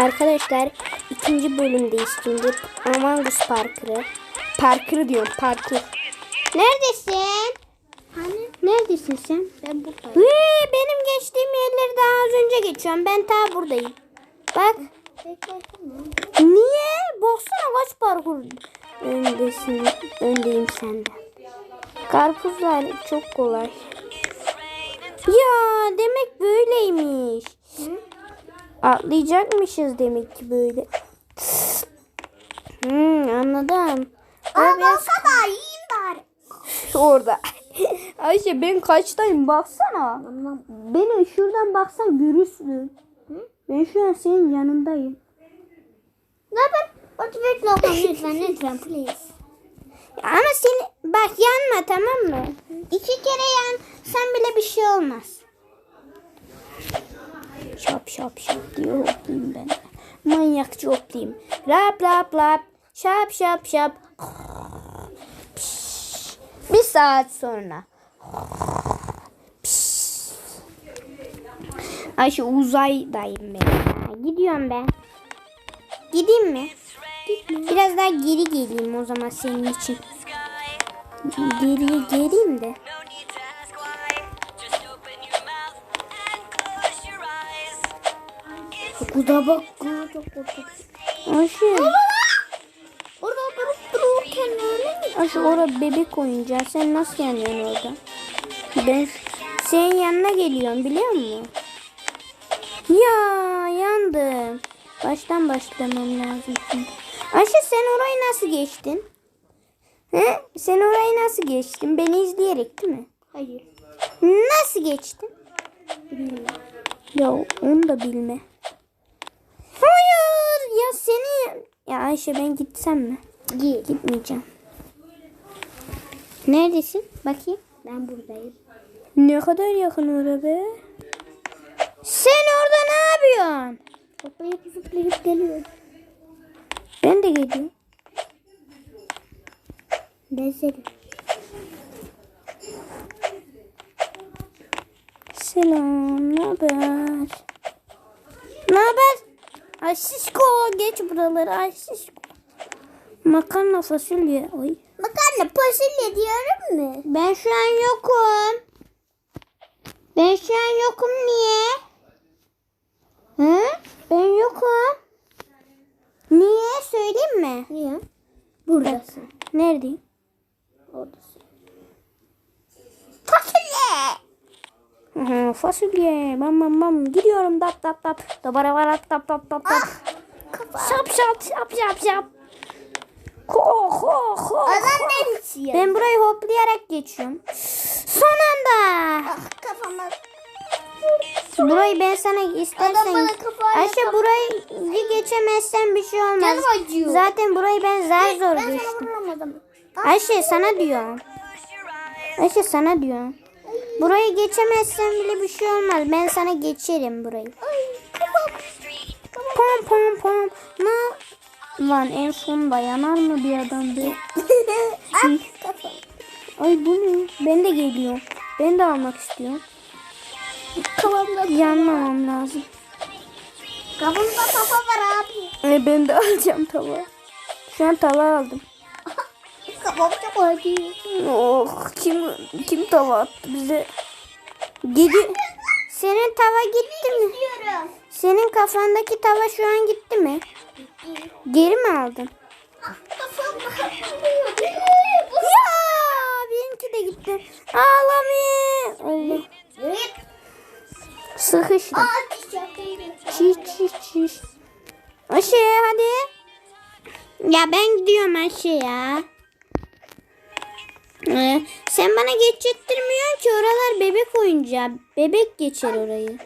Arkadaşlar ikinci bölümdeyiz şimdi. Among Us Parker'ı. Parker'ı diyorum parkur. Neredesin? Hani Neredesin sen? ben buradayım. Hıı, benim geçtiğim yerleri daha az önce geçiyorum. Ben ta buradayım. Bak. Niye? Baksana kaç parkur öndesin. Öndeyim senden. Karpuzlar çok kolay. Ya demek böyleymiş. Atlayacakmışız demek ki böyle. Hmm, anladım. Aa, Biraz da yiyeyim bari. orada. Ayşe ben kaçtayım baksana. Beni şuradan baksan görürsün. Ben şu an senin yanındayım. Ne haber? Otur oğlum lütfen lütfen please. Ama seni bak yanma tamam mı? İki kere yan sen bile bir şey olmaz. Şap şap şap diyor hoplayayım ben. Manyakçı hoplayayım. Lap lap lap. Şap şap şap. Bir saat sonra. Piş. Ayşe uzaydayım ben. Gidiyorum ben. Gideyim mi? Biraz daha geri geleyim o zaman senin için. Geriye geleyim de. It's Kuda bak çok korkunç. Ayşe. Orada durup dururken öyle mi? Ayşe orada bebek oyuncağı. Sen nasıl yanıyorsun orada? Ben senin yanına geliyorum biliyor musun? Ya yandım. Baştan başlamam lazım şimdi. Ayşe sen orayı nasıl geçtin? He? Sen orayı nasıl geçtin? Beni izleyerek değil mi? Hayır. Nasıl geçtin? Bilmiyorum. Ya onu da bilme. Ya seni ya Ayşe ben gitsem mi? Git. Gitmeyeceğim. Neredesin? Bakayım. Ben buradayım. Ne kadar yakın oraya be? Sen orada ne yapıyorsun? Zıplayıp zıplayıp geliyorum. Ben de geliyorum. Ben seni. Selam, ne haber? Ne haber? Ay şişko, geç buraları. Ay şişko. Makarna fasulye. Oy. Makarna fasulye diyorum mu? Ben şu an yokum. Ben şu an yokum niye? Hı? Ben yokum. Niye? Söyleyeyim mi? Niye? Buradasın. Neredeyim? Oradasın. Fasulye. Hı, fasulye. Bam bam bam. Gidiyorum tap tap tap. Dabara var tap tap tap tap. Şap şap şap şap şap. Ko ko ko. Adam neresi? Ben burayı hoplayarak geçiyorum. Son anda. Ah kafama. Burayı ben sana istersen Ayşe burayı geçemezsen bir şey olmaz. Zaten burayı ben zar zor geçtim. Ayşe sana diyorum. Ayşe sana diyorum. Burayı geçemezsen bile bir şey olmaz. Ben sana geçerim burayı. Pom pom pom. Ne? Lan en sonunda yanar mı bir adam be? ah. Ay bu ne? Ben de geliyorum. Ben de almak istiyorum. Kafamda. Yanmamam lazım. Kafamda kafa var abi. E, ben de alacağım tava. Şu an tava aldım. Kafam acıyor. Oh kim kim tava attı bize? Gidi. Senin tava gitti mi? Senin kafandaki tava şu an gitti mi? Geri mi aldın? Ya benimki de gitti. Ağlamıyor. Allah. Sıkıştım. Çiş çiş çiş. Ayşe hadi. Ya ben gidiyorum Ayşe ya. Ee, sen bana geçirttirmiyorsun ki oralar bebek oyuncağı. Bebek geçer orayı.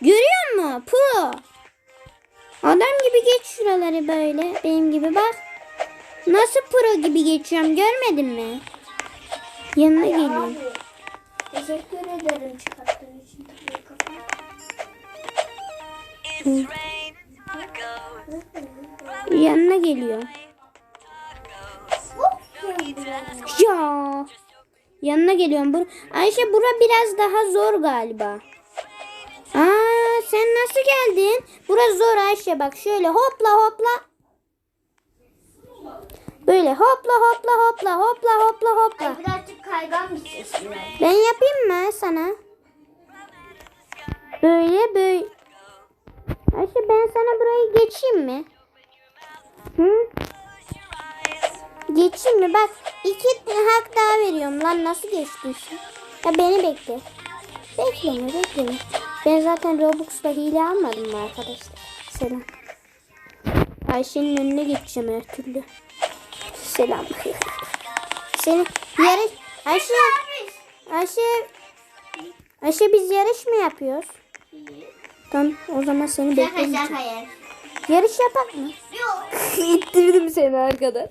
Görüyor musun? Pro. Adam gibi geç şuraları böyle. Benim gibi bak. Nasıl pro gibi geçiyorum görmedin mi? Yanına geliyorum. Teşekkür ederim çıkarttığın için. Yanına geliyor. Ya. Yanına geliyorum. Bur Ayşe bura biraz daha zor galiba. Aa sen nasıl geldin? Burası zor Ayşe bak şöyle hopla hopla. Böyle hopla hopla hopla hopla hopla hopla. Ay birazcık kaygan bir ses biraz. Ben yapayım mı sana? Böyle böyle. Ayşe ben sana burayı geçeyim mi? Hı? Geçeyim mi? Bak iki hak daha veriyorum. Lan nasıl geçtin sen? Ya beni bekle. Bekleme bekleme. Ben zaten Robux'ta hile almadım mı arkadaşlar? Selam. Ayşe'nin önüne geçeceğim her türlü. Selam. Seni yarış... Ayşe... Ayşe... Ayşe biz yarış mı yapıyoruz? Tamam o zaman seni bekleyeceğim. Yarış yapak mı? Yok. İttirdim seni arkada.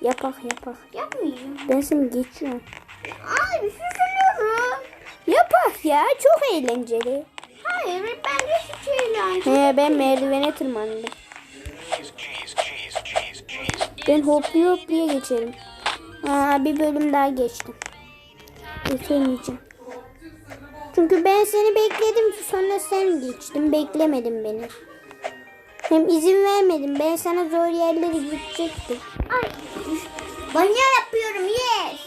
Yapak yapak. Yapmayacağım. Ben seni geçiyorum. Ay bir şey söylüyorum. Yapak ya çok eğlenceli. Hayır ben de hiç eğlenceli. He ben merdivene tırmandım. Ben hopluya hopluya geçerim. Aa, bir bölüm daha geçtim. Geçemeyeceğim. Çünkü ben seni bekledim sonra sen geçtin. Beklemedin beni. Hem izin vermedim. Ben sana zor yerlere gidecektim. Ay. Banyo yapıyorum yes.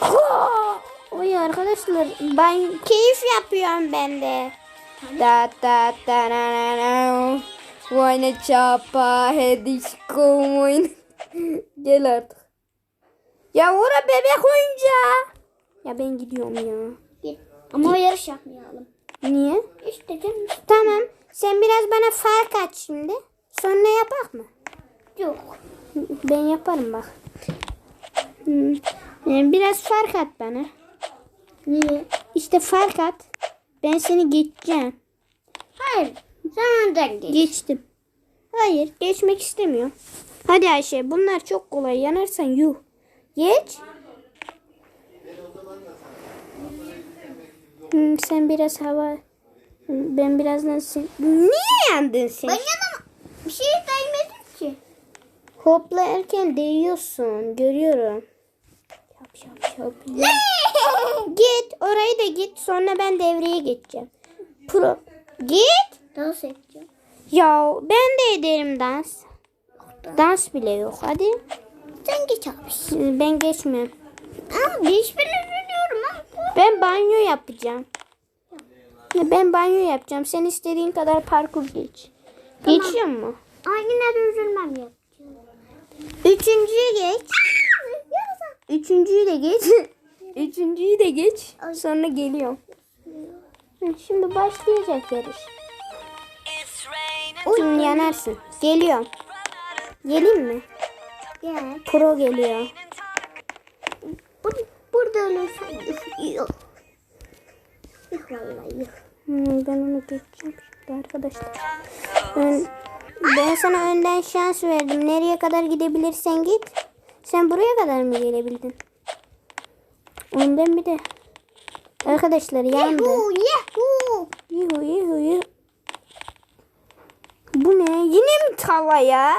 Oy arkadaşlar ben keyif yapıyorum ben de. Da da da na na na. Wanna chapa hedişko. Gel artık. Ya ora bebek oyuncağı. Ya ben gidiyorum ya. Git. Ama o yarış yapmayalım. Niye? İşte canım. Tamam. Sen biraz bana fark aç şimdi. Sonra yapak mı? Yok. Ben yaparım bak. Hmm. Biraz fark at bana. Niye? İşte fark at. Ben seni geçeceğim. Hayır. Sen önden geç. Geçtim. Hayır, geçmek istemiyorum. Hadi Ayşe, bunlar çok kolay. Yanarsan yuh. Geç. Hmm, sen biraz hava... Ben birazdan sen... Niye yandın sen? Ben yanım. Bir şey değmedim ki. Hoplarken değiyorsun. Görüyorum. Yap yap yap. git. Orayı da git. Sonra ben devreye geçeceğim. Pro. Git. Dans edeceğim. Ya ben de ederim dans. Dans bile yok. Hadi. Sen geç abi. Ben geçmiyorum. Ama hiçbirini biliyorum ama. Ben banyo yapacağım. Ben banyo yapacağım. Sen istediğin kadar parkur geç. Geçiyor mu? Aynen üzülmem yapacağım. Üçüncüyü geç. Üçüncüyü de geç. Üçüncüyü de geç. Sonra geliyorum. Şimdi başlayacak yarış. Şimdi yanarsın. Geliyorum. Geleyim mi? Gel. Pro geliyor. Bur burada ölürsen yuh. Yuh vallahi yuh. Hmm, ben onu geçeceğim şimdi arkadaşlar. Ben, ben sana önden şans verdim. Nereye kadar gidebilirsen git. Sen buraya kadar mı gelebildin? Önden bir de. Arkadaşlar yandı. Yuh yuh. Yuhu yuhu yuhu. Bu ne? Yine mi tava ya?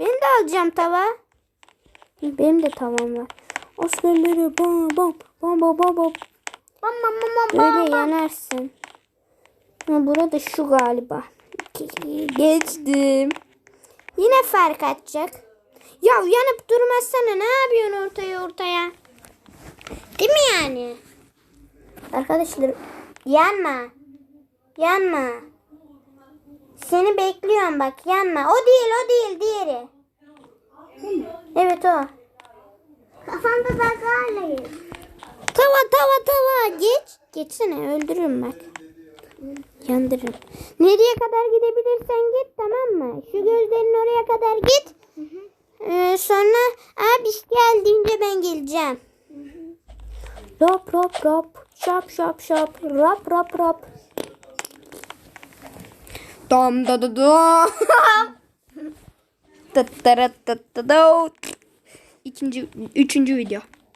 Ben de alacağım tava. Benim de tavam var. Askerlere bam bam bam bam bam bam. Bam bam bam bam Böyle yanarsın. Burada şu galiba. Geçtim. Yine fark atacak. Ya yanıp durmazsana ne yapıyorsun ortaya ortaya? Değil mi yani? Arkadaşlar yanma. Yanma. Seni bekliyorum bak yanma. O değil o değil diğeri. Evet o. Kafamda dalgalayım. Tava tava tava geç. Geçsene öldürürüm bak. Yandırırım. Nereye kadar gidebilirsen git tamam mı? Şu gözlerin oraya kadar git. Ee, sonra abi geldiğince ben geleceğim. Rop rop rop. Şap şap şap. Rop rop rop. Dam da da da. Tıt tırıt tıt tıt tıt. İkinci, üçüncü video.